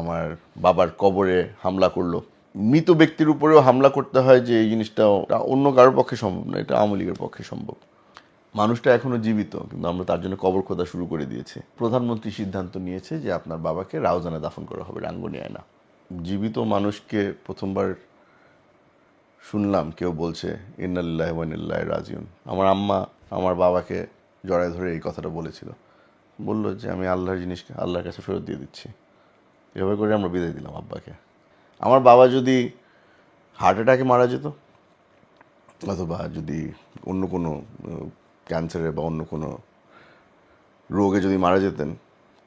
আমার বাবার কবরে হামলা করল। মৃত ব্যক্তির উপরেও হামলা করতে হয় যে এই জিনিসটা অন্য কারোর পক্ষে সম্ভব না, এটা আওয়ামী লীগের পক্ষে সম্ভব। মানুষটা এখনও জীবিত, কিন্তু আমরা তার জন্য কবর খোদা শুরু করে দিয়েছি। প্রধানমন্ত্রী সিদ্ধান্ত নিয়েছে যে আপনার বাবাকে রাউজানে দাফন করা হবে রাঙ্গুনিয়ায় না জীবিত মানুষকে প্রথমবার শুনলাম, কেউ বলছে ইন্নাল্লাহ ওয়ানিল্লাহ রাজিউন। আমার আম্মা আমার বাবাকে জড়ায় ধরে এই কথাটা বলেছিল। বলল যে, আমি আল্লাহর জিনিসকে, আল্লাহর কাছে ফেরত দিয়ে দিচ্ছি। এভাবে করে আমরা বিদায় দিলাম আব্বাকে। আমার বাবা যদি হার্ট অ্যাটাকে মারা যেত, অথবা যদি অন্য কোনো ক্যান্সারে বা অন্য কোনো রোগে যদি মারা যেতেন,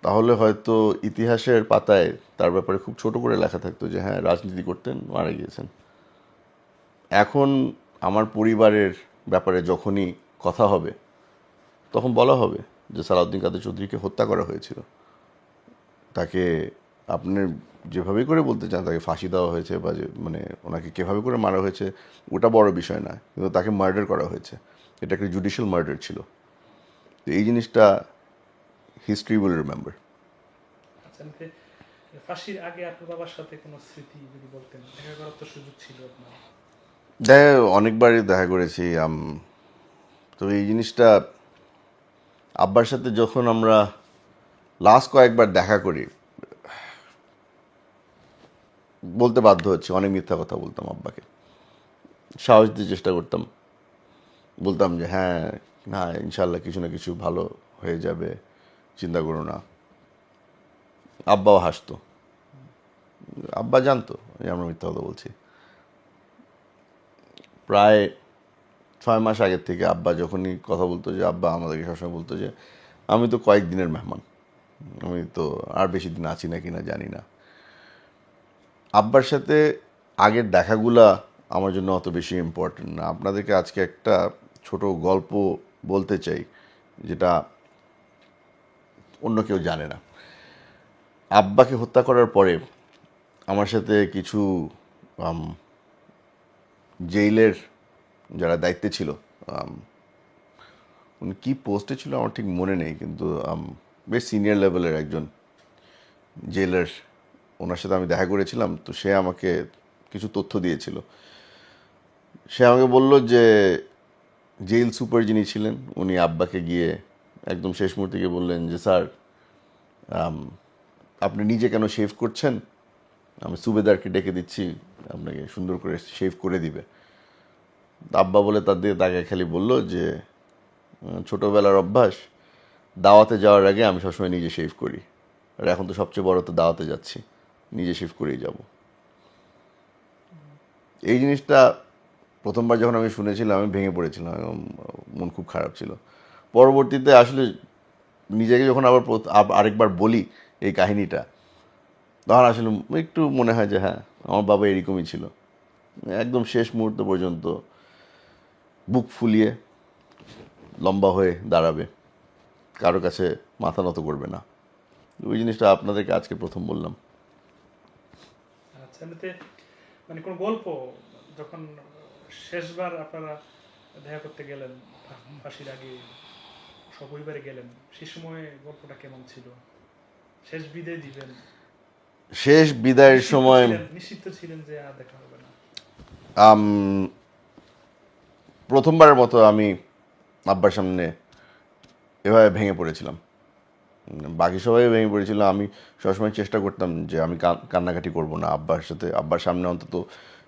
তাহলে হয়তো ইতিহাসের পাতায় তার ব্যাপারে খুব ছোট করে লেখা থাকতো যে হ্যাঁ রাজনীতি করতেন, মারা গিয়েছেন। এখন আমার পরিবারের ব্যাপারে যখনই কথা হবে, তখন বলা হবে যে সালাউদ্দিন কাদের চৌধুরীকে হত্যা করা হয়েছিল। তাকে আপনি যেভাবে করে বলতে চান তাকে ফাঁসি দেওয়া হয়েছে বা যে মানে ওনাকে কীভাবে করে মারা হয়েছে ওটা বড় বিষয় না কিন্তু তাকে মার্ডার করা হয়েছে। এটা একটা জুডিশিয়াল মার্ডার ছিল। তো এই জিনিসটা হিস্ট্রি উইল রিমেম্বার ফাঁসির আগে আপনার বাবার সাথে কোনো স্মৃতি যদি বলতেন? দেখা করার তো সুযোগ ছিল আপনার। দেখা অনেকবারই দেখা করেছি তো এই জিনিসটা আব্বার সাথে যখন আমরা লাস্ট কয়েকবার দেখা করি বলতে বাধ্য হচ্ছে, অনেক মিথ্যা কথা বলতাম আব্বাকে। সাহস দিতে চেষ্টা করতাম। বলতাম যে হ্যাঁ না ইনশাল্লাহ কিছু না কিছু ভালো হয়ে যাবে, চিন্তা করো না। আব্বাও হাসতো। আব্বা জানতো যে আমরা মিথ্যা কথা বলছি। প্রায় ছয় মাস আগের থেকে আব্বা যখনই কথা বলতো যে, আব্বা আমাদেরকে সবসময় বলতো যে, আমি তো কয়েকদিনের মেহমান। আমি তো আর বেশি দিন আছি না কি না জানি না। আব্বার সাথে আগের দেখাগুলা আমার জন্য অত বেশি ইম্পর্টেন্ট না। আপনাদেরকে আজকে একটা ছোট গল্প বলতে চাই যেটা অন্য কেউ জানে না। আব্বাকে হত্যা করার পরে আমার সাথে কিছু আম, জেইলের যারা দায়িত্বে ছিল উনি কী পোস্টে ছিল আমার ঠিক মনে নেই কিন্তু বেশ সিনিয়র লেভেলের একজন জেলার ওনার সাথে আমি দেখা করেছিলাম, তো সে আমাকে কিছু তথ্য দিয়েছিল। সে আমাকে বলল যে জেল সুপার যিনি ছিলেন, উনি আব্বাকে গিয়ে একদম শেষ মুহূর্তে গিয়ে বললেন যে, স্যার আপনি নিজে কেন শেভ করছেন? আমি সুবেদারকে ডেকে দিচ্ছি, আপনাকে সুন্দর করে শেভ করে দিবে। আব্বা বলে তার দিকে তাকে খালি বলল যে, ছোটোবেলার অভ্যাস, দাওয়াতে যাওয়ার আগে আমি সবসময় নিজে শেভ করি। আর এখন তো সবচেয়ে বড় তো দাওয়াতে যাচ্ছি। নিজে শিফট করেই যাব। এই জিনিসটা প্রথমবার যখন আমি শুনেছিলাম, আমি ভেঙে পড়েছিলাম মন খুব খারাপ ছিল। পরবর্তীতে আসলে নিজেকে যখন আবার আরেকবার বলি এই কাহিনীটা, তখন আসলে একটু মনে হয় যে হ্যাঁ আমার বাবা এরকমই ছিল। একদম শেষ মুহূর্ত পর্যন্ত বুক ফুলিয়ে লম্বা হয়ে দাঁড়াবে, কারও কাছে মাথা নত করবে না। ওই জিনিসটা আপনাদেরকে আজকে প্রথম বললাম। আচ্ছা এমনিতে মানে কোন গল্প যখন শেষবার আপনারা দেখা করতে গেলেন ফাঁসির আগে সপরিবারে গেলেন সে সময় গল্পটা কেমন ছিল? শেষ বিদায় দিবেন। শেষ বিদায়ের সময় নিশ্চিত ছিলেন যে আর দেখা হবে না। প্রথমবারের মতো আমি আব্বার সামনে এভাবে ভেঙে পড়েছিলাম। বাকি সবাই ভেঙে পড়েছিল। আমি সবসময় চেষ্টা করতাম যে আমি কান্নাকাটি করব না আব্বার সাথে আব্বার সামনে অন্তত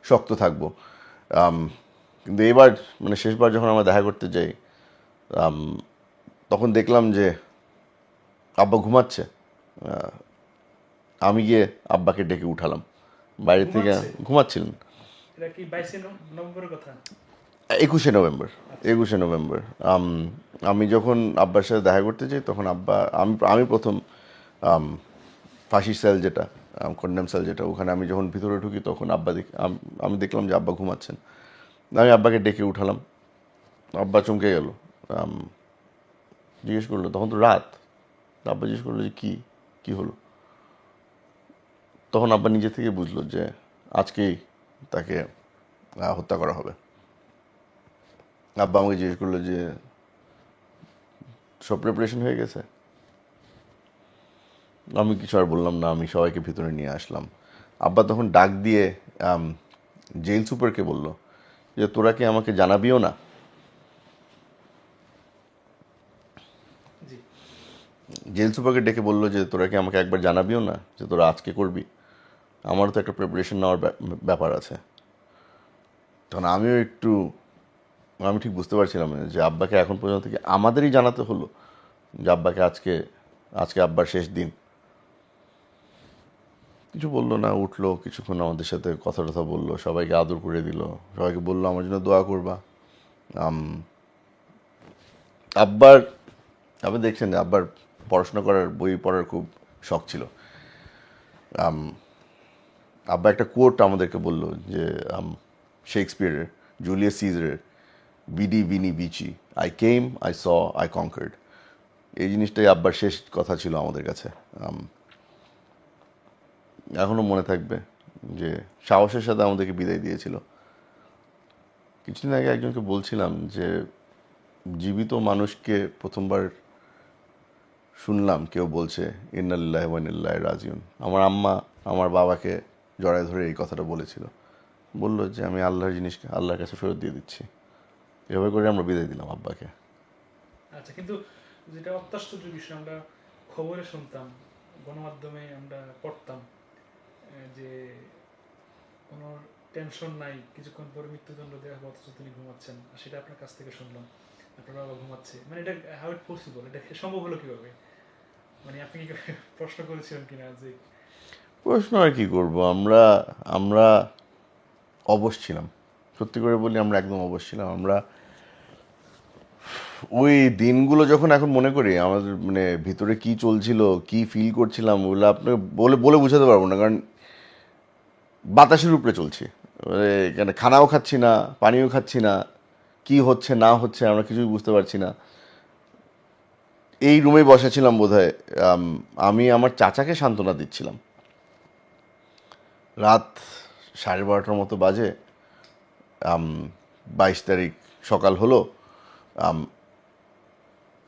শক্ত থাকব। কিন্তু এবার মানে শেষবার যখন আমরা দেখা করতে যাই তখন দেখলাম যে আব্বা ঘুমাচ্ছে। আমি গিয়ে আব্বাকে ডেকে উঠালাম। বাইরে থেকে ঘুমাচ্ছিলেন। এটা কি বাইশে নভেম্বরের কথা? একুশে নভেম্বর একুশে নভেম্বর। আমি যখন আব্বার সাথে দেখা করতে যাই, তখন আব্বা, আমি আমি প্রথম ফাঁসি সেল যেটা কন্ডেম সেল যেটা, ওখানে আমি যখন ভিতরে ঢুকি, তখন আব্বা দেখ, আমি দেখলাম যে আব্বা ঘুমাচ্ছেন। আমি আব্বাকে ডেকে উঠালাম। আব্বা চমকে গেল। জিজ্ঞেস করল, তখন তো রাত। আব্বা জিজ্ঞেস করল যে, কী কী হলো? তখন আব্বা নিজে থেকে বুঝলো যে, আজকেই তাকে হত্যা করা হবে। আব্বা আমাকে জিজ্ঞেস করল যে সব প্রিপারেশন হয়ে গেছে? আমি কিছু আর বললাম না আমি সবাইকে ভিতরে নিয়ে আসলাম। আব্বা তখন ডাক দিয়ে জেল সুপারকে বলল যে তোরা কি আমাকে জানাবিও না? জেল সুপারকে ডেকে বলল যে তোরা কি আমাকে একবার জানাবিও না যে তোরা আজকে করবি? আমারও তো একটা প্রিপারেশন নেওয়ার ব্যা- ব্যাপার আছে। তখন আমিও একটু আমি ঠিক বুঝতে পারছিলাম না যে আব্বাকে এখন পর্যন্ত কি আমাদেরই জানাতে হলো যে আব্বাকে আজকে আজকে আব্বার শেষ দিন। কিছু বলল না, উঠল, কিছুক্ষণ আমাদের সাথে কথা টথা বলল, সবাইকে আদর করে দিল, সবাইকে বলল, আমার জন্য দোয়া করবা। আব্বার, আপনি দেখছেন, আব্বার পড়াশোনা করার, বই পড়ার খুব শখ ছিল। আব্বা একটা কোট আমাদেরকে বলল যে শেক্সপিয়ারের, জুলিয়াস সিজারের। বিডি বিনি বিচি। I came I saw I conquered এই জিনিসটাই আব্বার শেষ কথা ছিল আমাদের কাছে। আম, এখনও মনে থাকবে যে সাহসের সাথে আমাদেরকে বিদায় দিয়েছিল। কিছুদিন আগে একজনকে বলছিলাম যে জীবিত মানুষকে প্রথমবার শুনলাম কেউ বলছে ইন্নাল্লাহ ওয়ানিল্লাহ রাজিউন। আমার আম্মা আমার বাবাকে জড়ায় ধরে এই কথাটা বলেছিল। বলল যে আমি আল্লাহর জিনিসকে আল্লাহর কাছে ফেরত দিয়ে দিচ্ছি। এভাবে করে আমরা বিদায় দিলাম আব্বাকে। আচ্ছা কিন্তু যেটা অত্যাশ্চর্য বিষয় আমরা খবরে শুনতাম গণমাধ্যমে আমরা পড়তাম যে কোনো টেনশন নাই কিছুক্ষণ পরে মৃত্যুদণ্ড দেওয়া হবে অথচ তিনি ঘুমাচ্ছেন। আর সেটা আপনার কাছ থেকে শুনলাম আপনার বাবা ঘুমাচ্ছে। মানে এটা হাউ ইট পসিবল এটা সম্ভব হলো কীভাবে? মানে আপনি কি প্রশ্ন করেছিলেন কিনা যে প্রশ্ন আর কি করব? আমরা আমরা অবশ ছিলাম। সত্যি করে বলি আমরা একদম অবশ আমরা ওই দিনগুলো যখন এখন মনে করি আমাদের মানে ভিতরে কি চলছিল কি ফিল করছিলাম ওগুলো আপনাকে বলে বলে বোঝাতে পারব না। কারণ বাতাসের উপরে চলছি। মানে এখানে খানাও খাচ্ছি না পানিও খাচ্ছি না কি হচ্ছে না হচ্ছে আমরা কিছুই বুঝতে পারছি না। এই রুমেই বসেছিলাম আম, আমি আমার চাচাকে সান্ত্বনা দিচ্ছিলাম। রাত সাড়ে বারোটার মতো বাজে। বাইশ তারিখ সকাল হলো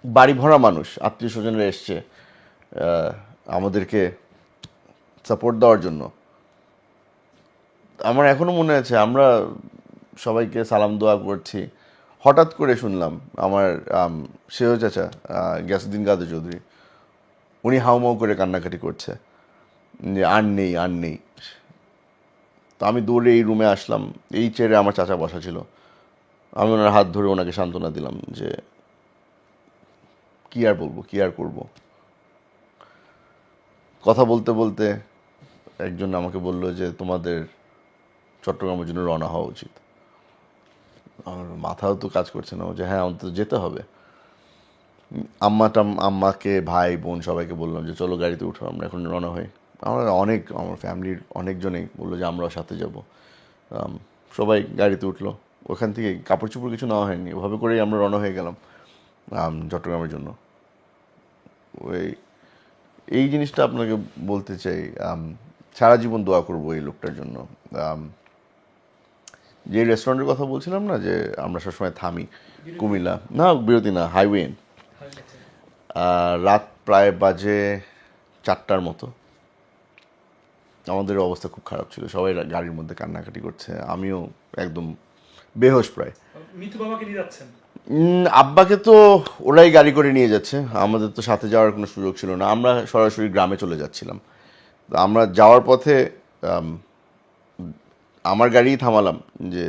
বাড়ি ভরা মানুষ আত্মীয় স্বজনরা এসছে আমাদেরকে সাপোর্ট দেওয়ার জন্য। আমার এখনও মনে আছে আমরা সবাইকে সালাম দোয়া করছি। হঠাৎ করে শুনলাম আমার আম, সেও চাচা গিয়াসুদ্দিন কাদের চৌধুরী উনি হাউমাউ করে কান্নাকাটি করছে। যে আর নেই আর নেই। তো আমি দৌড়ে এই রুমে আসলাম। এই চেয়ারে আমার চাচা বসা ছিল। আমি ওনার হাত ধরে ওনাকে সান্ত্বনা দিলাম যে, কি আর বলব, কি আর করব? কথা বলতে বলতে একজন আমাকে বলল যে, তোমাদের চট্টগ্রামের জন্য রওনা হওয়া উচিত। আমার মাথাও তো কাজ করছে না। যে হ্যাঁ অন্তত যেতে হবে। আম্মাটা আম্মাকে ভাই বোন সবাইকে বললাম যে, চলো গাড়িতে উঠো, আমরা এখন রওনা হই। আমরা অনেক, আমার ফ্যামিলির অনেকজনেই বলল যে আমরাও সাথে যাব। সবাই গাড়িতে উঠল। ওখান থেকে কাপড় চোপড় কিছু নেওয়া হয়নি। ওভাবে করেই আমরা রওনা হয়ে গেলাম চট্টগ্রামের জন্য। ওই, এই জিনিসটা আপনাকে বলতে চাই সারা জীবন দোয়া করব এই লোকটার জন্য। যে রেস্টুরেন্টের কথা বলছিলাম না, যে আমরা সবসময় থামি, কুমিল্লা, না, বিরতি না হাইওয়ে রাত প্রায় বাজে চারটার মতো। আমাদের অবস্থা খুব খারাপ ছিল। সবাই গাড়ির মধ্যে কান্নাকাটি করছে। আমিও একদম বেহোশ প্রায়। মিথু বাবাকে নিয়ে যাচ্ছেন? আব্বাকে তো ওরাই গাড়ি করে নিয়ে যাচ্ছে। আমাদের তো সাথে যাওয়ার কোনো সুযোগ ছিল না। আমরা সরাসরি গ্রামে চলে যাচ্ছিলাম। আমরা যাওয়ার পথে আমার গাড়িই থামালাম যে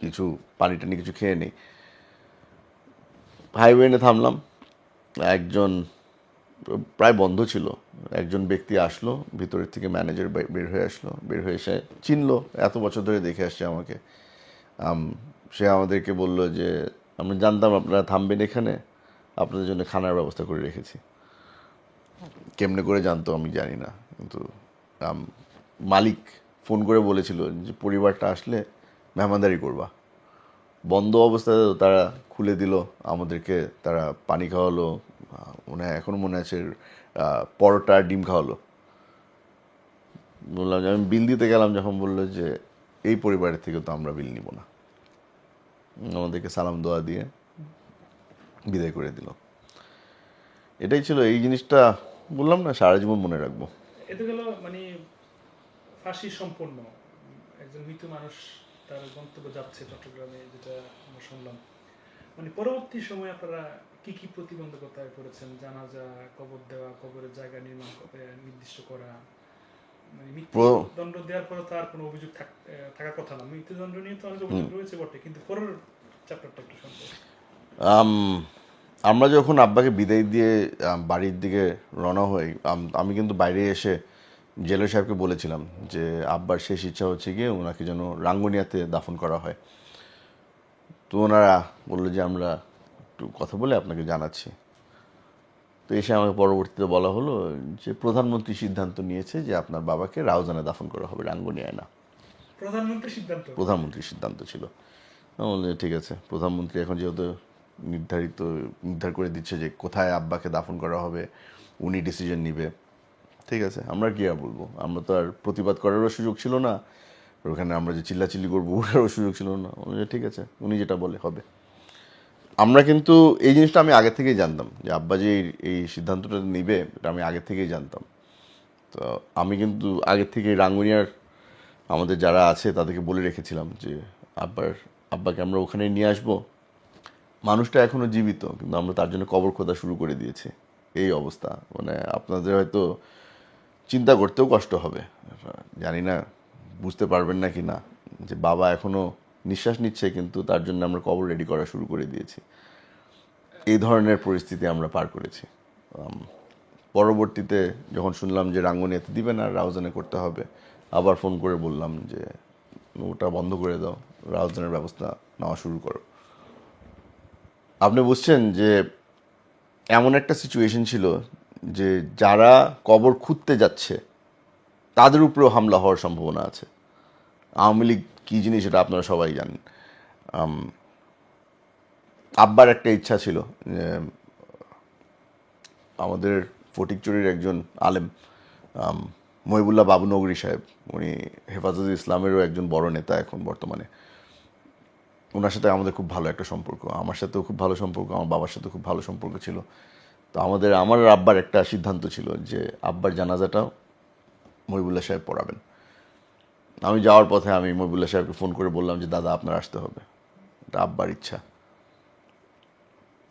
কিছু পানি টানি কিছু খেয়ে নেই। হাইওয়েনে থামলাম। একজন প্রায় বন্ধ ছিল। একজন ব্যক্তি আসলো, ভিতরের থেকে ম্যানেজার বের হয়ে আসলো, বের হয়ে এসে চিনলো, এত বছর ধরে দেখে আসছে আমাকে। সে আমাদেরকে বলল যে আমি জানতাম আপনারা থামবেন এখানে, আপনাদের জন্য খানার ব্যবস্থা করে রেখেছি। কেমনে করে জানতো আমি জানি না, কিন্তু মালিক ফোন করে বলেছিল যে, পরিবারটা আসলে মেহমানদারি করবা। বন্ধ অবস্থায় তারা খুলে দিল, আমাদেরকে তারা পানি খাওয়ালো মনে হয় এখনও মনে আছে পরোটা ডিম খাওয়ালো। বললাম যে, আমি বিল দিতে গেলাম, যখন বলল যে, এই পরিবারের থেকে তো আমরা বিল নিব না। আমাদেরকে সালাম দোয়া দিয়ে বিদায় করে দিল। এটাই ছিল এই জিনিসটা, বললাম না, সারা জীবন মনে রাখব। গেল মানে ফাঁসি সম্পন্ন। একজন মৃত মানুষ, তার গন্তব্য যাচ্ছে চট্টগ্রামে, যেটা আমরা শুনলাম। মানে পরবর্তী সময়ে আপনারা কি কি প্রতিবন্ধকতায় পড়েছেন? জানাজা কবর দেওয়া কবরের জায়গা নির্মাণ নির্দিষ্ট করা? মানে মৃত্যুদণ্ড দেওয়ার পরে তো আর কোনো অভিযোগ থাকার কথা না। মৃত্যুদণ্ড নিয়ে তো অনেক অভিযোগ রয়েছে বটে কিন্তু পরের চ্যাপ্টারটা একটু আমরা যখন আব্বাকে বিদায় দিয়ে বাড়ির দিকে রওনা হই আমি কিন্তু বাইরে এসে জেলার সাহেবকে বলেছিলাম যে আব্বার শেষ ইচ্ছা হচ্ছে গিয়ে ওনাকে যেন রাঙ্গুনিয়াতে দাফন করা হয়। তো ওনারা বলল যে আমরা একটু কথা বলে আপনাকে জানাচ্ছি। তো এসে আমাকে পরবর্তীতে বলা হলো যে প্রধানমন্ত্রী সিদ্ধান্ত নিয়েছে যে আপনার বাবাকে রাউজানে দাফন করা হবে রাঙ্গুনিয়ায় না। প্রধানমন্ত্রী সিদ্ধান্ত? প্রধানমন্ত্রীর সিদ্ধান্ত ছিল। ঠিক আছে প্রধানমন্ত্রী এখন যেহেতু নির্ধারিত নির্ধার করে দিচ্ছে যে কোথায় আব্বাকে দাফন করা হবে উনি ডিসিশন নিবে ঠিক আছে আমরা কি আর বলব? আমরা তো আর প্রতিবাদ করারও সুযোগ ছিল না ওখানে আমরা যে চিল্লাচিল্লি করব ওটারও সুযোগ ছিল না ঠিক আছে উনি যেটা বলে হবে। আমরা কিন্তু এই জিনিসটা আমি আগে থেকেই জানতাম, যে আব্বা যে এই- সিদ্ধান্তটা নিবে এটা আমি আগে থেকেই জানতাম। তো আমি কিন্তু আগে থেকে রাঙ্গুনিয়ার আমাদের যারা আছে তাদেরকে বলে রেখেছিলাম যে, আব্বার, আব্বাকে আমরা ওখানে নিয়ে আসব। মানুষটা এখনও জীবিত, কিন্তু আমরা তার জন্য কবর খোদা শুরু করে দিয়েছি। এই অবস্থা মানে আপনাদের হয়তো চিন্তা করতেও কষ্ট হবে। জানি না, বুঝতে পারবেন না কি না, যে বাবা এখনও নিঃশ্বাস নিচ্ছে, কিন্তু তার জন্য আমরা কবর রেডি করা শুরু করে দিয়েছি। এই ধরনের পরিস্থিতি আমরা পার করেছি। পরবর্তীতে যখন শুনলাম যে রাঙ্গুনিয়াতে দিবেন আর রাউজানে করতে হবে, আবার ফোন করে বললাম যে, ওটা বন্ধ করে দাও, রাউজানের ব্যবস্থা নেওয়া শুরু করো। আপনি বুঝছেন যে এমন একটা সিচুয়েশন ছিল যে যারা কবর খুঁজতে যাচ্ছে, তাদের উপরেও হামলা হওয়ার সম্ভাবনা আছে। আওয়ামী লীগ কী জিনিস এটা আপনারা সবাই জানেন। আব্বার একটা ইচ্ছা ছিল যে, আমাদের ফটিকচুরির একজন আলেম মহিবুল্লাহ বাবু নগরী সাহেব, উনি হেফাজত ইসলামেরও একজন বড় নেতা এখন বর্তমানে। ওনার সাথে আমাদের খুব ভালো একটা সম্পর্ক, আমার সাথেও খুব ভালো সম্পর্ক, আমার বাবার সাথে খুব ভালো সম্পর্ক ছিল। তো আমাদের, আমার আব্বার একটা সিদ্ধান্ত ছিল যে, আব্বার জানাজাটাও মহিবুল্লাহ সাহেব পড়াবেন। আমি যাওয়ার পথে আমি মহিবুল্লাহ সাহেবকে ফোন করে বললাম যে, দাদা, আপনার আসতে হবে। এটা আব্বার ইচ্ছা।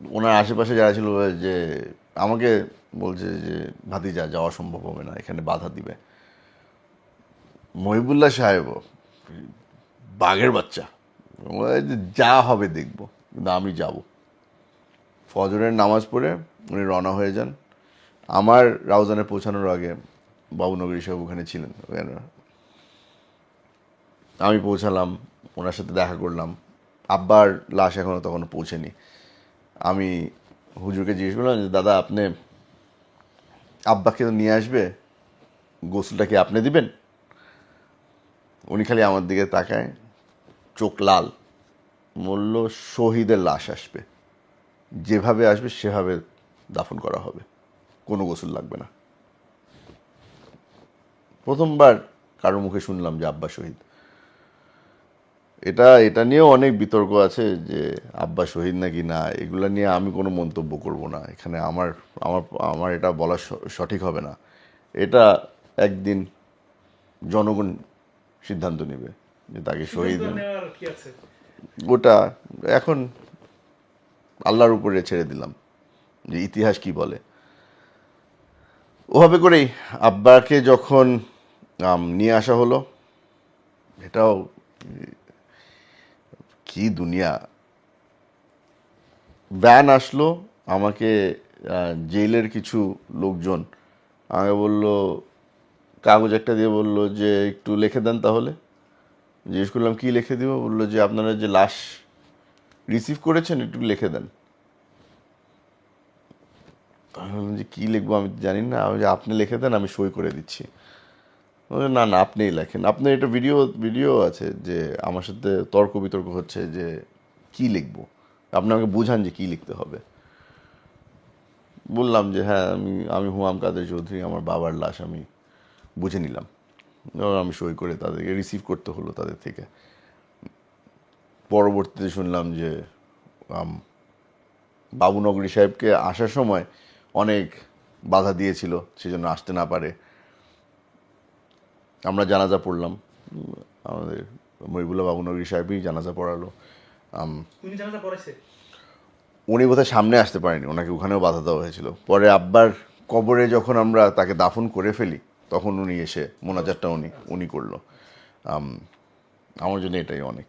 ওনার আশেপাশে যারা ছিল যে, আমাকে বলছে যে, ভাতিজা, যাওয়া সম্ভব হবে না, এখানে বাধা দিবে। মহিবুল্লাহ সাহেবও বাঘের বাচ্চা। যা হবে দেখব, কিন্তু আমি যাব। ফজরের নামাজ পড়ে উনি রওনা হয়ে যান। আমার রাউজানে পৌঁছানোর আগে বাবুনগরী সাহেব ওখানে ছিলেন। ওখানে আমি পৌঁছালাম, ওনার সাথে দেখা করলাম। আব্বার লাশ এখনও তখনও পৌঁছেনি। আমি হুজুরকে জিজ্ঞেস করলাম যে, দাদা, আপনি আব্বাকে তো নিয়ে আসবে? গোসলটা কি আপনি দিবেন? উনি খালি আমার দিকে তাকায়, চোখ লাল। বলল, শহীদের লাশ আসবে। যেভাবে আসবে, সেভাবে দাফন করা হবে। কোনো গোসল লাগবে না। প্রথমবার কারও মুখে শুনলাম যে আব্বা শহীদ। এটা এটা নিয়েও অনেক বিতর্ক আছে যে আব্বা শহীদ নাকি না এগুলো নিয়ে আমি কোনো মন্তব্য করব না। এখানে আমার আমার আমার এটা বলা সঠিক হবে না। এটা একদিন জনগণ সিদ্ধান্ত নেবে যে তাকে শহীদ ওটা এখন আল্লাহর উপরে ছেড়ে দিলাম যে ইতিহাস কি বলে। ওভাবে করেই আব্বাকে যখন নিয়ে আসা হলো এটাও কি দুনিয়া? ব্যান আসলো, আমাকে জেলের কিছু লোকজন আমাকে বলল, কাগজ একটা দিয়ে বলল যে একটু লিখে দেন তাহলে। জিজ্ঞেস করলাম, কি লিখে দিব? বলল যে, আপনারা যে লাশ রিসিভ করেছেন, একটু লিখে দেন। যে, কী লিখব আমি জানি না। আমি আপনি লিখে দেন, আমি সই করে দিচ্ছি। না না, আপনিই লেখেন। আপনার এটা ভিডিও ভিডিও আছে যে আমার সাথে তর্ক বিতর্ক হচ্ছে যে কি লিখব? আপনি আমাকে বুঝান যে কি লিখতে হবে। বললাম যে হ্যাঁ আমি আমি হুয়াম কাদের চৌধুরী, আমার বাবার লাশ আমি বুঝে নিলাম। আমি সই করে তাদেরকে রিসিভ করতে হলো তাদের থেকে। পরবর্তীতে শুনলাম যে বাবুনগরী সাহেবকে আসার সময় অনেক বাধা দিয়েছিল, সেজন্য আসতে না পারে। আমরা জানাজা পড়লাম। আমাদের মহিবুল্লাহ বাবু নগরী সাহেবই জানাজা পড়ালো। উনি বোধহয় সামনে আসতে পারেনি ওনাকে ওখানেও বাধা দেওয়া হয়েছিল। পরে আব্বার কবরে যখন আমরা তাকে দাফন করে ফেলি তখন উনি এসে মোনাজারটা উনি উনি করল। আমার জন্য এটাই অনেক।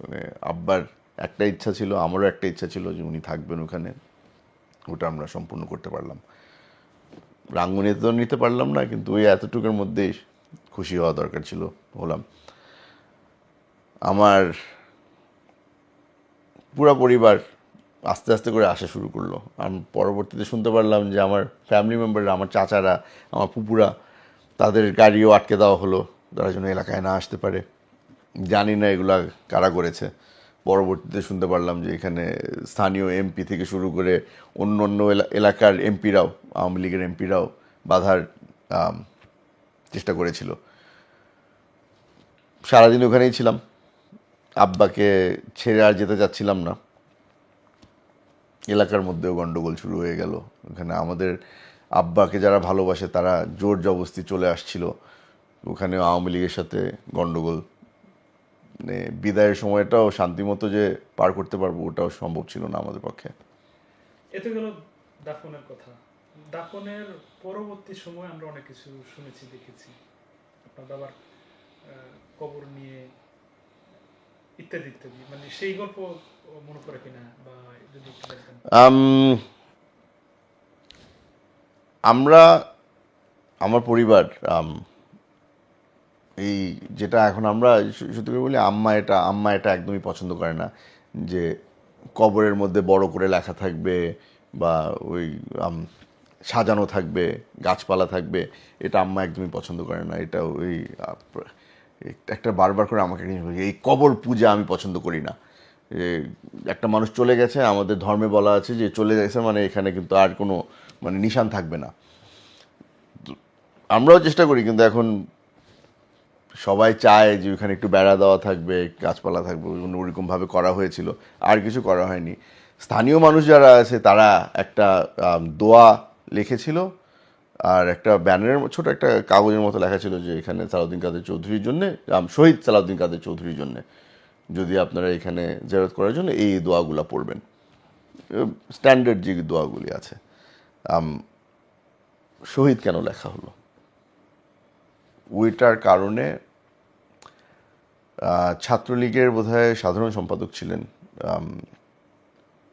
মানে আব্বার একটা ইচ্ছা ছিল আমারও একটা ইচ্ছা ছিল যে উনি থাকবেন ওখানে। ওটা আমরা সম্পূর্ণ করতে পারলাম। রাঙ্গুনিতে তো নিতে পারলাম না কিন্তু ওই এতটুকুর মধ্যেই খুশি হওয়া দরকার ছিল হলাম আমার পুরো পরিবার আস্তে আস্তে করে আসা শুরু করল। আমি পরবর্তীতে শুনতে পারলাম যে আমার ফ্যামিলি মেম্বাররা আমার চাচারা, আমার পুপুরা তাদের গাড়িও আটকে দেওয়া হলো। তারা যেন এলাকায় না আসতে পারে। জানি না এগুলা কারা করেছে। পরবর্তীতে শুনতে পারলাম যে এখানে স্থানীয় এমপি থেকে শুরু করে অন্য অন্য এলা- এলাকার এমপিরাও আওয়ামী লীগের এমপিরাও বাধার চেষ্টা করেছিল। সারাদিন ওখানেই ছিলাম। আব্বাকে ছেড়ে আর যেতে চাচ্ছিলাম না। এলাকার মধ্যেও গন্ডগোল শুরু হয়ে গেল। ওখানে আমাদের আব্বাকে যারা ভালোবাসে, তারা জোর জবস্তি চলে আসছিল। ওখানে আওয়ামী লীগের সাথে গন্ডগোল। মানে বিদায়ের সময়টাও শান্তিমতো যে পার করতে পারব, ওটাও সম্ভব ছিল না আমাদের পক্ষে। এতে গেল দাফনের কথা। দাফনের পরবর্তী সময় আমরা অনেক কিছু শুনেছি, দেখেছি। আপনার বাবার কবর নিয়ে, ইত্যাদি ইত্যাদি। মানে সেই গল্প মনে করে কিনা বা যদি আমরা, আমার পরিবার এই যেটা এখন আমরা সত্যি করে বলি, আম্মা এটা আম্মা এটা একদমই পছন্দ করে না। যে কবরের মধ্যে বড় করে লেখা থাকবে বা ওই সাজানো থাকবে, গাছপালা থাকবে, এটা আম্মা একদমই পছন্দ করে না। এটা ওই, একটা বারবার করে আমাকে এই কবর পূজা আমি পছন্দ করি না। যে একটা মানুষ চলে গেছে, আমাদের ধর্মে বলা আছে যে চলে গেছে মানে এখানে কিন্তু আর কোনো মানে নিশান থাকবে না। আমরাও চেষ্টা করি, কিন্তু এখন সবাই চায় যে ওখানে একটু বেড়া দেওয়া থাকবে, গাছপালা থাকবে ওরকমভাবে করা হয়েছিল, আর কিছু করা হয়নি। স্থানীয় মানুষ যারা আছে, তারা একটা দোয়া লিখেছিল, আর একটা ব্যানারের ছোট একটা কাগজের মতো লেখা ছিল যে এখানে সালাউদ্দিন কাদের চৌধুরীর জন্য শহীদ সালাউদ্দিন কাদের চৌধুরীর জন্য, যদি আপনারা এখানে জেরত করার জন্য এই দোয়াগুলা পড়বেন। স্ট্যান্ডার্ড যে দোয়াগুলি আছে শহীদ কেন লেখা হলো? ওইটার কারণে ছাত্রলীগের বোধহয় সাধারণ সম্পাদক ছিলেন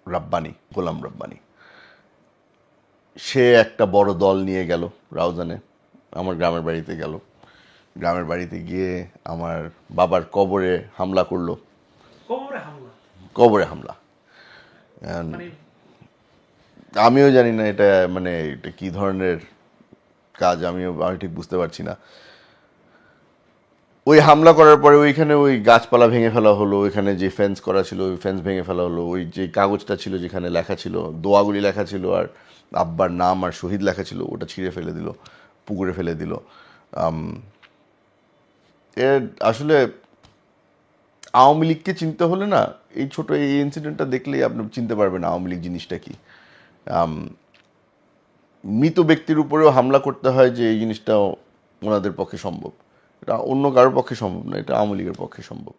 রাব্বানি, গোলাম রাব্বানি। সে একটা বড় দল নিয়ে গেল রাউজানে আমার গ্রামের বাড়িতে গেল। গ্রামের বাড়িতে গিয়ে আমার বাবার কবরে হামলা করল। কবরে হামলা? কবরে হামলা। And মানে আমিও জানি না এটা মানে এটা কী ধরনের কাজ আমিও আমি ঠিক বুঝতে পারছি না। ওই হামলা করার পরে ওইখানে ওই গাছপালা ভেঙে ফেলা হলো, ওইখানে যে ফেন্স করা ছিল, ওই ফেন্স ভেঙে ফেলা হলো, ওই যে কাগজটা ছিল যেখানে লেখা ছিল, দোয়াগুলি লেখা ছিল, আর আব্বার নাম আর শহীদ লেখা ছিল, ওটা ছিঁড়ে ফেলে দিল, পুকুরে ফেলে দিল। এর আসলে আওয়ামী লীগকে চিনতে হলে না, এই ছোট এই ইনসিডেন্টটা দেখলেই আপনি চিনতে পারবেন আওয়ামী লীগ জিনিসটা কি। মৃত ব্যক্তির উপরেও হামলা করতে হয় যে এই জিনিসটাও ওনাদের পক্ষে সম্ভব। এটা অন্য কারোর পক্ষে সম্ভব না এটা আওয়ামী লীগের পক্ষে সম্ভব।